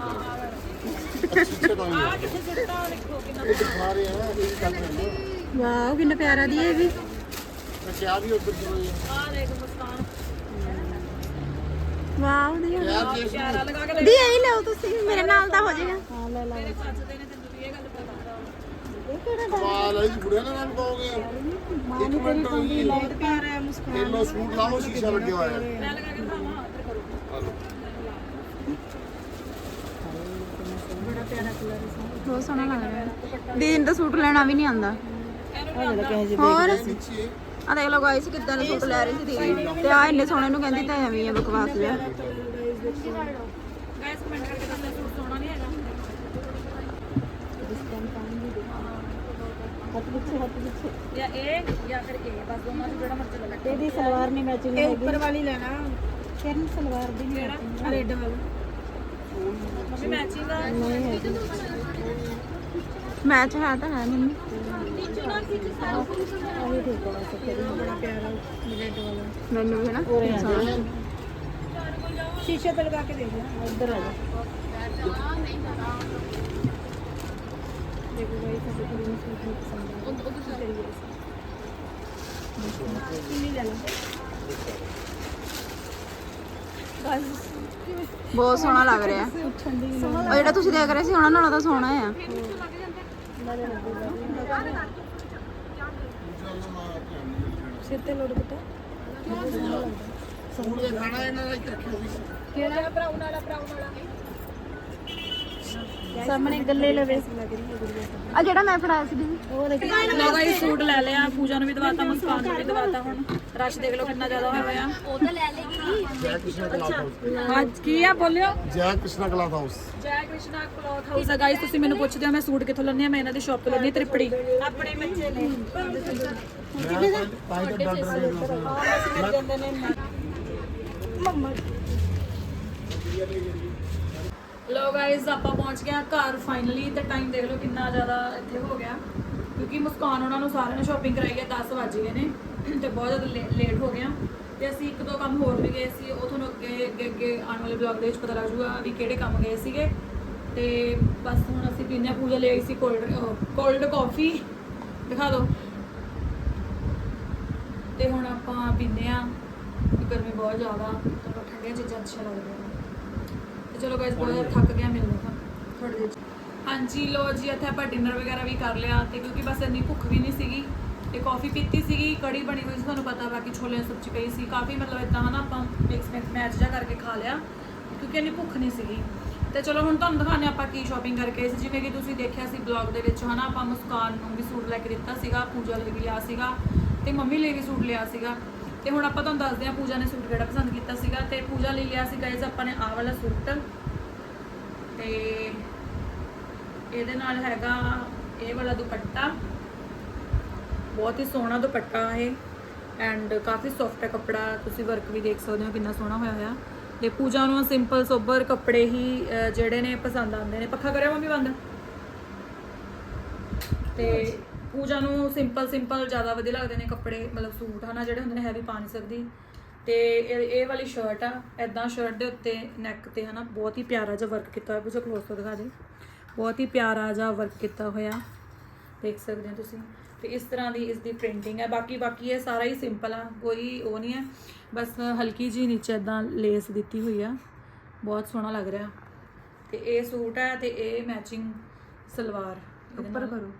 ਅੱਛਾ ਤਾਂ ਆ ਨਹੀਂ ਕਿਸੇ ਜੁੱਤਾ ਲਿਖੋ ਕਿੰਨਾ ਇਹ ਦਿਖਾ ਰਹੇ ਆ ਇਹ ਕਰ ਰਹੇ ਆ ਵਾਓ ਕਿੰਨਾ ਪਿਆਰਾ ਦੀ ਹੈ ਇਹ ਵੀ। ਅੱਛਾ ਆ ਵੀ ਉੱਧਰ ਜਿਵੇਂ ਆ। ਦੇਖ ਮੁਸਕਾਨ। ਵਾਓ ਦੀ ਯਾਰ ਜੇ ਪਿਆਰਾ ਲਗਾ ਕੇ ਲੈ ਦੀ ਇਹ ਲਓ ਤੁਸੀਂ ਮੇਰੇ ਨਾਲ ਦਾ ਹੋ ਜਾਏਗਾ। ਹਾਂ ਲੈ ਲਾ ਮੇਰੇ ਸੱਚ ਦੇ ਨੇ ਤੈਨੂੰ ਇਹ ਗੱਲ ਪਤਾ ਇਹ ਕਿਹੜਾ ਕਮਾਲ ਵਾਲੀ ਬੁੜਿਆ ਨਾਲ ਪਾਓਗੇ। ਇੱਕ ਮਿੰਟ ਹੋਈ ਲਾਈਟ ਪਿਆਰਾ ਮੁਸਕਾਨ। ਇਹ ਲੋ ਸੂਟ ਲਾ ਲਓ ਸ਼ੀਸ਼ਾ ਲੱਗਿਆ ਹੋਇਆ ਹੈ। ਮੈਂ ਲਗਾ ਕੇ ਬਹੁਤ ਸੋਹਣਾ ਲੱਗ ਰਿਹਾ। ਦੀਦੀ ਨੂੰ ਤਾਂ ਸੂਟ ਲੈਣਾ ਵੀ ਨਹੀਂ ਆਉਂਦਾ। ਹੋਰ? ਆ ਦੇਖ ਲਓ ਗਾਇਸ ਕਿੱਦਾਂ ਦੇ ਸੂਟ ਲੈ ਰਹੀ ਸੀ ਦੀਦੀ ਤੇ ਆ ਇੰਨੇ ਸੋਹਣੇ ਨੂੰ ਕਹਿੰਦੀ ਤਾਂ ਐਵੇਂ ਹੀ ਆ ਬਕਵਾਸ ਜਿਹਾ। ਗਾਇਸ ਕਮੈਂਟ ਕਰਕੇ ਦੱਸੋ ਸੂਟ ਸੋਹਣਾ ਨਹੀਂ ਹੈਗਾ? ਜਾਂ ਇਹ ਜਾਂ ਫਿਰ ਇਹ ਬਸ ਦੋਨਾਂ ਚ ਜਿਹੜਾ ਮਰਜ਼ੀ ਲੈ ਲੈ। ਇਹਦੀ ਸਲਵਾਰ ਨਹੀਂ ਮੈਚਿੰਗ ਇਹ ਉੱਪਰ ਵਾਲੀ ਲੈਣਾ। ਕਿਰਨ ਸਲਵਾਰ ਦੀ ਨਹੀਂ ਰੈੱਡ ਵਾਲਾ। ਮੰਮੀ ਮੈਚਿੰਗ ਆ ਮੈਚ ਹੈ ਤਾਂ ਹੈ ਮੰਮੀ ਆਹੀ ਠੀਕ ਹੈ ਬਸ ਫਿਰ ਬੜਾ ਪਿਆਰਾ ਰੈੱਡ ਵਾਲਾ ਮੈਨੂੰ ਵੀ ਹੈ ਨਾ ਬਹੁਤ ਸੋਹਣਾ ਲੱਗ ਰਿਹਾ। ਉਹ ਜਿਹੜਾ ਤੁਸੀਂ ਦੇਖ ਰਹੇ ਸੀ, ਉਹਨਾਂ ਨਾਲੋਂ ਤਾਂ ਸੋਹਣਾ ਆ। ਸਿੱਤੇ ਲੋੜ ਬਟਾ ਸੂਟ ਦੇ ਖਾਣਾ ਇਹਨਾਂ ਦਾ ਇੱਕ ਰੱਖਿਓ ਕਿਹੜਾ ਬਰਾਉਨ ਵਾਲਾ ਬਰਾਉਨ ਵਾਲਾ? ਸਾਹਮਣੇ ਗੱਲੇ ਲਵੇ। ਆ ਜਿਹੜਾ ਮੈਂ ਫੜਾਇਆ ਸੀ ਉਹ ਦੇਖੋ ਲੋ ਗਾਇਸ ਸੂਟ ਲੈ ਲਿਆ। ਪੂਜਾ ਨੂੰ ਵੀ ਦਵਾਤਾ ਮੁਸਕਾਨ ਨੂੰ ਵੀ ਦਵਾਤਾ ਹੁਣ। ਰਸ਼ ਦੇਖ ਲਓ ਕਿੰਨਾ ਜ਼ਿਆਦਾ ਹੋਇਆ ਹੋਇਆ। ਉਹ ਤਾਂ ਲੈ ਜੈ। ਕ੍ਰਿਸ਼ਨਾ ਕਲਾਥ ਹਾਊਸ ਅੱਜ ਕੀ ਆ ਬੋਲਿਓ? ਜੈ Krishna cloth house. Jai Krishna cloth house ਆ। ਗਾਇਸ ਤੁਸੀਂ ਮੈਨੂੰ ਪੁੱਛਦੇ ਹੋ ਮੈਂ ਸੂਟ ਕਿੱਥੋਂ ਲੈਣੀ ਆ ਮੈਂ ਇਹਨਾਂ ਦੀ ਸ਼ਾਪ ਤੋਂ ਲੈਂਦੀ ਤ੍ਰਿਪੜੀ। ਆਪਣੇ ਬੱਚੇ ਨੇ ਮੈਂ ਤਾਂ ਹੀ ਤਾਂ ਡਾਕਟਰ ਦੇ ਨਾਲ ਮੰਮਾ। ਲੋ ਗਾਇਸ ਆਪਾਂ ਪਹੁੰਚ ਗਏ ਘਰ ਫਾਈਨਲੀ ਤੇ ਟਾਈਮ ਦੇਖ ਲਓ ਕਿੰਨਾ ਜ਼ਿਆਦਾ ਇੱਥੇ ਹੋ ਗਿਆ। ਕਿਉਂਕਿ ਮੁਸਕਾਨ ਉਹਨਾਂ ਨੂੰ ਸਾਰਿਆਂ ਨੇ ਸ਼ਾਪਿੰਗ ਕਰਾਈ ਹੈ 10 ਵੱਜ ਗਏ ਨੇ, ਤੇ ਬਹੁਤ ਜ਼ਿਆਦਾ ਲੇਟ ਹੋ ਗਏ ਹਾਂ। ਤੇ ਅਸੀਂ ਇੱਕ ਦੋ ਕੰਮ ਹੋਰ ਵੀ ਗਏ ਸੀ, ਉਹ ਤੁਹਾਨੂੰ ਅੱਗੇ ਅੱਗੇ ਅੱਗੇ ਆਉਣ ਵਾਲੇ ਬਲੌਗ ਦੇ ਵਿੱਚ ਪਤਾ ਲੱਗ ਜੂਗਾ ਵੀ ਕਿਹੜੇ ਕੰਮ ਗਏ ਸੀਗੇ। ਤੇ ਬਸ ਹੁਣ ਅਸੀਂ ਪੀਨੇ ਆ ਪੂਜਾ ਲਈ ਸੀ ਕੋਲਡ ਕੋਲਡ ਕਾਫੀ ਦਿਖਾ ਦਿਓ ਤੇ ਹੁਣ ਆਪਾਂ ਪੀਨੇ ਆ ਗਰਮੀ ਬਹੁਤ ਜ਼ਿਆਦਾ, ਤਾਂ ਠੰਡੀਆਂ ਚੀਜ਼ਾਂ ਅੱਛੀਆਂ ਲੱਗਦੀਆਂ ਚਲੋ ਗਾਇਸ ਬਹੁਤ ਜ਼ਿਆਦਾ ਥੱਕ ਗਿਆ ਮੈਨੂੰ ਹਾਂ ਥੋੜੀ ਦੇਰ ਹਾਂਜੀ ਲੋ ਜੀ, ਇੱਥੇ ਆਪਾਂ ਡਿਨਰ ਵਗੈਰਾ ਵੀ ਕਰ ਲਿਆ ਤੇ ਕਿਉਂਕਿ ਬਸ ਇੰਨੀ ਭੁੱਖ ਵੀ ਨਹੀਂ ਸੀਗੀ ਤੇ ਕਾਫੀ ਪੀਤੀ ਸੀਗੀ, ਕੜੀ ਬਣੀ ਹੋਈ ਸੀ, ਤੁਹਾਨੂੰ ਪਤਾ ਬਾਕੀ ਛੋਲੇ ਸਬਜ਼ੀ ਪਈ ਸੀ। ਕਾਫੀ ਮਤਲਬ ਇਦਾਂ ਹਨਾ ਆਪਾਂ ਮਿਕਸ ਮਿਕਸ ਮੈਚ ਜਿਹਾ ਕਰਕੇ ਖਾ ਲਿਆ, ਕਿਉਂਕਿ ਇੰਨੀ ਭੁੱਖ ਨਹੀਂ ਸੀਗੀ। ਤੇ ਚਲੋ ਹੁਣ ਤੁਹਾਨੂੰ ਦਿਖਾਉਂਦੇ ਹਾਂ ਆਪਾਂ ਕੀ ਸ਼ਾਪਿੰਗ ਕਰਕੇ ਸੀ। ਜਿਵੇਂ ਕਿ ਤੁਸੀਂ ਦੇਖਿਆ ਸੀ ਬਲੌਗ ਦੇ ਵਿੱਚ ਹਨਾ, ਆਪਾਂ ਮੁਸਕਾਨ ਨੂੰ ਵੀ ਸੂਟ ਲੈ ਕੇ ਦਿੱਤਾ ਸੀਗਾ, ਪੂਜਾ ਲਈ ਵੀ ਲਿਆ ਸੀਗਾ ਤੇ ਮੰਮੀ ਲਈ ਵੀ ਸੂਟ ਲਿਆ ਸੀਗਾ। ਤੇ ਹੁਣ ਆਪਾਂ ਤੁਹਾਨੂੰ ਦੱਸਦੇ ਹਾਂ ਪੂਜਾ ਨੇ ਸੂਟ ਕਿਹੜਾ ਪਸੰਦ ਕੀਤਾ ਸੀਗਾ ਤੇ ਪੂਜਾ ਲਈ ਲਿਆ ਸੀ ਗਾਇਜ਼ ਆਪਾਂ ਨੇ ਆਹ ਵਾਲਾ ਸੂਟ। ਤੇ ਇਹਦੇ ਨਾਲ ਹੈਗਾ ਇਹ ਵਾਲਾ ਦੁਪੱਟਾ। ਬਹੁਤ ਹੀ ਸੋਹਣਾ ਦੁਪੱਟਾ ਹੈ ਐਂਡ ਕਾਫੀ ਸੌਫਟ ਹੈ ਕੱਪੜਾ, ਤੁਸੀਂ ਵਰਕ ਵੀ ਦੇਖ ਸਕਦੇ ਹੋ ਕਿੰਨਾ ਸੋਹਣਾ ਹੋਇਆ ਹੋਇਆ। ਤੇ ਪੂਜਾ ਨੂੰ ਸਿੰਪਲ ਸੋਬਰ ਕੱਪੜੇ ਹੀ ਜਿਹੜੇ ਨੇ ਪਸੰਦ ਆਉਂਦੇ ਨੇ। ਪੱਖਾ ਕਰਿਆ ਮੰਮੀ ਬੰਦ? ਤੇ ਪੂਜਾ ਨੂੰ ਸਿੰਪਲ ਸਿੰਪਲ ਜ਼ਿਆਦਾ ਵਧੀਆ ਲੱਗਦੇ ਨੇ ਕੱਪੜੇ ਮਤਲਬ ਸੂਟ ਹਨਾ ਜਿਹੜੇ ਹੁੰਦੇ ਨੇ ਹੈਵੀ ਪਾ ਨਹੀਂ ਸਕਦੀ। ਤੇ ਇਹ ਇਹ ਵਾਲੀ ਸ਼ਰਟ ਆ ਐਦਾਂ ਸ਼ਰਟ ਦੇ ਉੱਤੇ ਨੈਕ ਤੇ ਹਨਾ ਬਹੁਤ ਹੀ ਪਿਆਰਾ ਜਿਹਾ ਵਰਕ ਕੀਤਾ ਹੋਇਆ। ਪੂਜਾ ਕਲੋਜ਼ ਤੋਂ ਦਿਖਾ ਦੇ। ਬਹੁਤ ਹੀ ਪਿਆਰਾ ਜਿਹਾ ਵਰਕ ਕੀਤਾ ਹੋਇਆ। ਦੇਖ ਸਕਦੇ ਹੋ ਤੁਸੀਂ। ਤੇ ਇਸ ਤਰ੍ਹਾਂ ਦੀ ਇਸ ਦੀ ਪ੍ਰਿੰਟਿੰਗ ਹੈ। ਬਾਕੀ ਬਾਕੀ ਇਹ ਸਾਰਾ ਹੀ ਸਿੰਪਲ ਆ। ਕੋਈ ਉਹ ਨਹੀਂ ਹੈ। ਬਸ ਹਲਕੀ ਜੀ ਨੀਚੇ ਇਦਾਂ ਲੇਸ ਦਿੱਤੀ ਹੋਈ ਆ। ਬਹੁਤ ਸੋਹਣਾ ਲੱਗ ਰਿਹਾ। ਤੇ ਇਹ ਸੂਟ ਹੈ ਤੇ ਇਹ ਮੈਚਿੰਗ ਸਲਵਾਰ। ਉੱਪਰ। ਕਰੋ।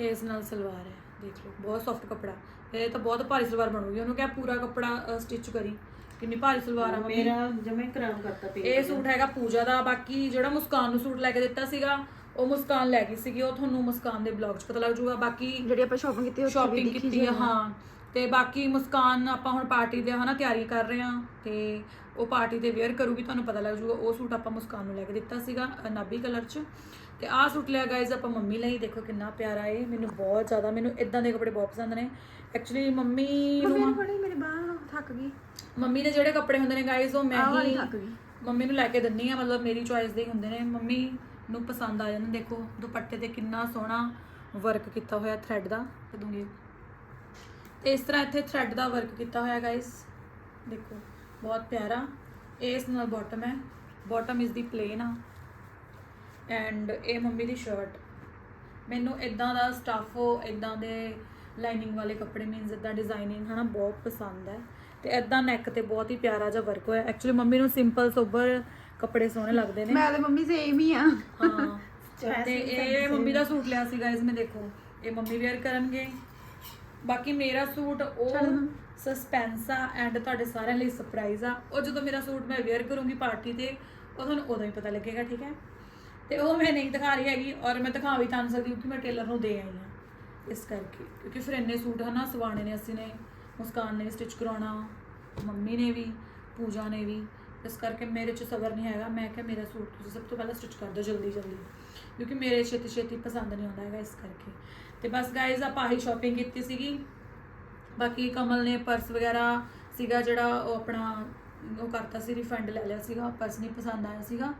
ਇਸ ਨਾਲ ਸਲਵਾਰ ਹੈ ਦੇਖ ਲਓ ਬਹੁਤ ਸੌਫਟ ਕੱਪੜਾ। ਇਹ ਤਾਂ ਬਹੁਤ ਭਾਰੀ ਸਲਵਾਰ ਬਣੂਗੀ ਉਹਨੂੰ ਕਿਹਾ ਪੂਰਾ ਕੱਪੜਾ ਸਟਿਚ ਕਰੀ। ਕਿੰਨੀ ਭਾਰੀ ਸਲਵਾਰ ਆ ਮੰਮੀ। ਮੇਰਾ ਜਮੇ ਖਰਾਬ ਕਰਤਾ ਪੇ ਇਹ ਸੂਟ ਹੈਗਾ ਪੂਜਾ ਦਾ ਬਾਕੀ ਜਿਹੜਾ ਮੁਸਕਾਨ ਨੂੰ ਸੂਟ ਲੈ ਕੇ ਦਿੱਤਾ ਸੀਗਾ ਉਹ ਮੁਸਕਾਨ ਲੈ ਗਈ ਸੀਗੀ ਉਹ ਤੁਹਾਨੂੰ ਮੁਸਕਾਨ ਦੇ ਬਲੌਗ 'ਚ ਪਤਾ ਲੱਗ ਜਾਊਗਾ ਬਾਕੀ ਜਿਹੜੀ ਆਪਾਂ ਸ਼ਾਪਿੰਗ ਕੀਤੀ ਉਹ ਸ਼ਾਪਿੰਗ ਕੀਤੀ ਆ ਹਾਂ। ਤੇ ਬਾਕੀ ਮੁਸਕਾਨ ਆਪਾਂ ਹੁਣ ਪਾਰਟੀ ਦੇ ਹਨਾ ਤਿਆਰੀ ਕਰ ਰਹੇ ਹਾਂ ਤੇ ਉਹ ਪਾਰਟੀ ਤੇ ਵੇਅਰ ਕਰੂਗੀ ਤੁਹਾਨੂੰ ਪਤਾ ਲੱਗ ਜਾਊਗਾ ਉਹ ਸੂਟ ਆਪਾਂ ਮੁਸਕਾਨ ਨੂੰ ਲੈ ਕੇ ਦਿੱਤਾ ਸੀਗਾ ਨਾਭੀ ਕਲਰ 'ਚ। ਤੇ ਆਹ ਸੂਟ ਲਿਆ ਗਾਇਜ਼ ਆਪਾਂ ਮੰਮੀ ਲਈ ਦੇਖੋ ਕਿੰਨਾ ਪਿਆਰਾ ਏ ਮੈਨੂੰ ਬਹੁਤ ਜ਼ਿਆਦਾ ਮੈਨੂੰ ਇਦਾਂ ਦੇ ਕੱਪੜੇ ਬਹੁਤ ਪਸੰਦ ਨੇ। ਐਕਚੁਅਲੀ ਮੰਮੀ ਨੂੰ ਬੜੀ ਮੇਰੇ ਬਾਹ ਥੱਕ ਗਈ। ਮੰਮੀ ਦੇ ਜਿਹੜੇ ਕੱਪੜੇ ਹੁੰਦੇ ਨੇ ਗਾਇਜ਼ ਉਹ ਮੈਂ ਹੀ ਥੱਕ ਗਈ। ਮੰਮੀ ਨੂੰ ਲੈ ਕੇ ਦਿੰਨੀ ਆ ਮਤਲਬ ਮੇਰੀ ਚੁਆਇਸ ਦੇ ਹੁੰਦੇ ਨੇ। ਮੰਮੀ ਨੂੰ ਪਸੰਦ ਆ ਜਾਂਦੇ। ਦੇਖੋ ਦੁਪੱਟੇ ਤੇ ਕਿੰਨਾ ਸੋਹਣਾ ਵਰਕ ਕੀਤਾ ਹੋਇਆ ਥ੍ਰੈਡ ਦਾ ਤੇ ਦੂੰਗੀ। ਤੇ ਇਸ ਤਰ੍ਹਾਂ ਇੱਥੇ ਥ੍ਰੈਡ ਦਾ ਵਰਕ ਕੀਤਾ ਹੋਇਆ ਗਾਇਸ ਦੇਖੋ ਬਹੁਤ ਪਿਆਰਾ। ਇਸ ਨਾਲ ਬਾਟਮ ਹੈ। ਬਾਟਮ ਇਸ ਦੀ ਪਲੇਨ ਆ। ਐਂਡ ਇਹ ਮੰਮੀ ਦੀ ਸ਼ਰਟ। ਮੈਨੂੰ ਇਦਾਂ ਦਾ ਸਟਫ ਇਦਾਂ ਦੇ ਲਾਈਨਿੰਗ ਵਾਲੇ ਕੱਪੜੇ ਮੀਨਸ ਇਦਾਂ ਡਿਜ਼ਾਈਨਿੰਗ ਹਨਾ ਬਹੁਤ ਪਸੰਦ ਹੈ। ਤੇ ਇਦਾਂ ਨੈਕ ਤੇ ਬਹੁਤ ਹੀ ਪਿਆਰਾ ਜਿਹਾ ਵਰਕ ਹੋਇਆ। ਐਕਚੁਅਲੀ ਮੰਮੀ ਨੂੰ ਸਿੰਪਲ ਸੋਬਰ ਕੱਪੜੇ ਸੋਹਣੇ ਲੱਗਦੇ ਨੇ। ਮੈਂ ਤੇ ਮੰਮੀ ਸੇਮ ਹੀ ਆ। ਹਾਂ। ਤੇ ਇਹ ਮੰਮੀ ਦਾ ਸੂਟ ਲਿਆ ਸੀ ਗਾਇਜ਼ ਮੈਂ ਦੇਖੋ ਇਹ ਮੰਮੀ ਵੇਅਰ ਕਰਨਗੇ। ਬਾਕੀ ਮੇਰਾ ਸੂਟ ਉਹ ਸਸਪੈਂਸ ਆ ਐਂਡ ਤੁਹਾਡੇ ਸਾਰਿਆਂ ਲਈ ਸਰਪ੍ਰਾਈਜ਼ ਆ। ਉਹ ਜਦੋਂ ਮੇਰਾ ਸੂਟ ਮੈਂ ਵੇਅਰ ਕਰੂੰਗੀ ਪਾਰਟੀ ਤੇ ਉਹ ਤੁਹਾਨੂੰ ਉਦੋਂ ਹੀ ਪਤਾ ਲੱਗੇਗਾ ਠੀਕ ਹੈ? ਤੇ ਉਹ ਮੈਂ ਨਹੀਂ ਦਿਖਾ ਰਹੀ ਹੈਗੀ ਔਰ ਮੈਂ ਦਿਖਾ ਵੀ ਤਾਂ ਨਹੀਂ ਸਕਦੀ ਕਿਉਂਕਿ ਮੈਂ ਟੇਲਰ ਨੂੰ ਦੇ ਆਈ ਹਾਂ ਇਸ ਕਰਕੇ। ਕਿਉਂਕਿ ਫਿਰ ਇੰਨੇ ਸੂਟ ਹਨਾ, ਸਵਾਣੇ ਨੇ ਅਸੀਂ ਨੇ, ਮੁਸਕਾਨ ਨੇ ਵੀ ਸਟਿਚ ਕਰਾਉਣਾ, ਮੰਮੀ ਨੇ ਵੀ, ਪੂਜਾ ਨੇ ਵੀ। ਇਸ ਕਰਕੇ ਮੇਰੇ 'ਚ ਸਬਰ ਨਹੀਂ ਹੈਗਾ। ਮੈਂ ਕਿਹਾ ਮੇਰਾ ਸੂਟ ਤੁਸੀਂ ਸਭ ਤੋਂ ਪਹਿਲਾਂ ਸਟਿਚ ਕਰ ਦਿਓ ਜਲਦੀ ਜਲਦੀ। ਕਿਉਂਕਿ ਮੇਰੇ ਛੇਤੀ ਛੇਤੀ ਪਸੰਦ ਨਹੀਂ ਆਉਂਦਾ ਹੈਗਾ ਇਸ ਕਰਕੇ। ਤੇ ਬਸ ਗਾਇਜ਼ ਆਪਾਂ ਆਹੀ ਸ਼ਾਪਿੰਗ ਕੀਤੀ ਸੀਗੀ। ਬਾਕੀ ਕਮਲ ਨੇ ਪਰਸ ਵਗੈਰਾ ਸੀਗਾ ਜਿਹੜਾ ਉਹ ਆਪਣਾ, ਉਹ ਕਰਤਾ ਸੀ ਰਿਫੰਡ ਲੈ ਲਿਆ ਸੀਗਾ। ਪਰਸ ਨਹੀਂ ਪਸੰਦ ਆਇਆ ਸੀਗਾ।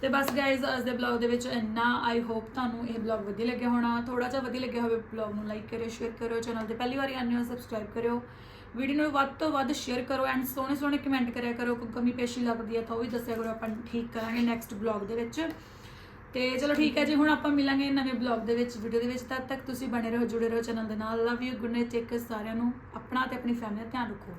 ਤੇ ਬਸ ਗਾਇਜ਼ ਅੱਜ ਦੇ ਬਲੌਗ ਦੇ ਵਿੱਚ ਇੰਨਾ ਆਈ ਹੋਪ ਤੁਹਾਨੂੰ ਇਹ ਬਲੌਗ ਵਧੀਆ ਲੱਗਿਆ ਹੋਣਾ। ਥੋੜਾ ਜਿਹਾ ਵਧੀਆ ਲੱਗਿਆ ਹੋਵੇ ਬਲੌਗ ਨੂੰ ਲਾਈਕ ਕਰਿਓ ਸ਼ੇਅਰ ਕਰਿਓ ਚੈਨਲ ਤੇ ਪਹਿਲੀ ਵਾਰੀ ਆਉਂਦੇ ਹੋ ਸਬਸਕ੍ਰਾਈਬ ਕਰਿਓ। ਵੀਡੀਓ ਨੂੰ ਵੱਧ ਤੋਂ ਵੱਧ ਸ਼ੇਅਰ ਕਰੋ ਐਂਡ ਸੋਹਣੇ ਸੋਹਣੇ ਕਮੈਂਟ ਕਰਿਆ ਕਰੋ, ਕੋਈ ਕਮੀ ਪੇਸ਼ੀ ਲੱਗਦੀ ਹੈ ਤਾਂ ਉਹ ਵੀ ਦੱਸਿਆ ਕਰੋ, ਆਪਾਂ ਠੀਕ ਕਰਾਂਗੇ ਨੈਕਸਟ ਬਲੌਗ ਦੇ ਵਿੱਚ। ਤੇ ਚਲੋ ਠੀਕ ਹੈ ਜੀ, ਹੁਣ ਆਪਾਂ ਮਿਲਾਂਗੇ ਨਵੇਂ ਬਲੌਗ ਦੇ ਵਿੱਚ ਵੀਡੀਓ ਦੇ ਵਿੱਚ। ਤਦ ਤੱਕ ਤੁਸੀਂ ਬਣੇ ਰਹੋ, ਜੁੜੇ ਰਹੋ ਚੈਨਲ ਦੇ ਨਾਲ। Love you good night take ਸਾਰਿਆਂ ਨੂੰ। ਆਪਣਾ ਤੇ ਆਪਣੀ ਫੈਮਿਲੀ ਦਾ ਧਿਆਨ ਰੱਖੋ।